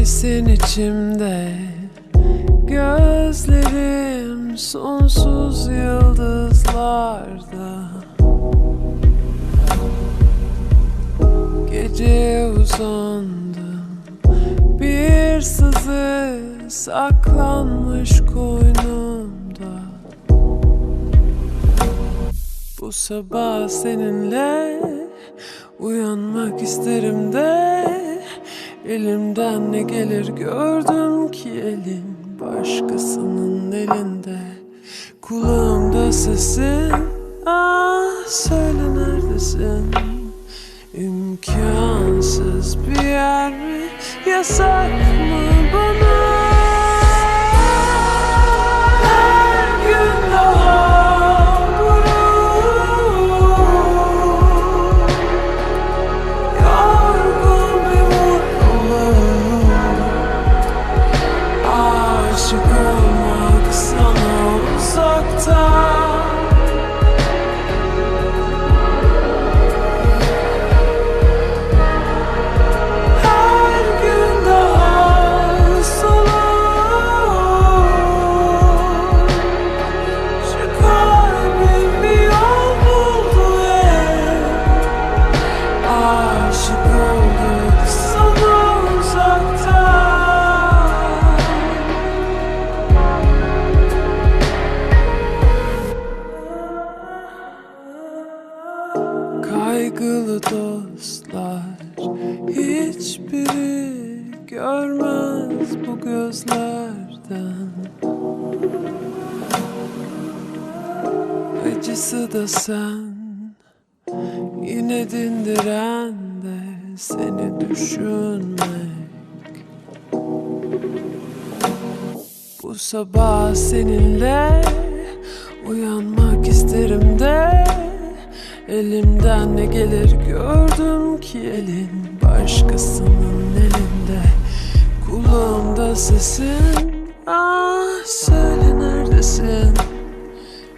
Nefesin içimde. Gözlerim sonsuz yıldızlarda. Gece uzandım Bir sızı saklanmış koynumda. Bu sabah seninle Uyanmak isterim de Elimden ne gelir gördüm ki elin Başkasının elinde. Kulağımda sesin Ah söyle neredesin? İmkansız bir yer mi Yasak mı bana Hiçbiri görmez bu gözlerden. Acısı da sen Yine dindiren de seni düşünmek. Bu sabah seninle uyanmak isterim de Elimden ne gelir gördüm ki elin başkasının elinde. Kulağımda sesin ah söyle neredesin?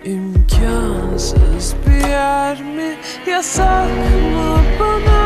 İmkansız bir yer mi yasak mı bana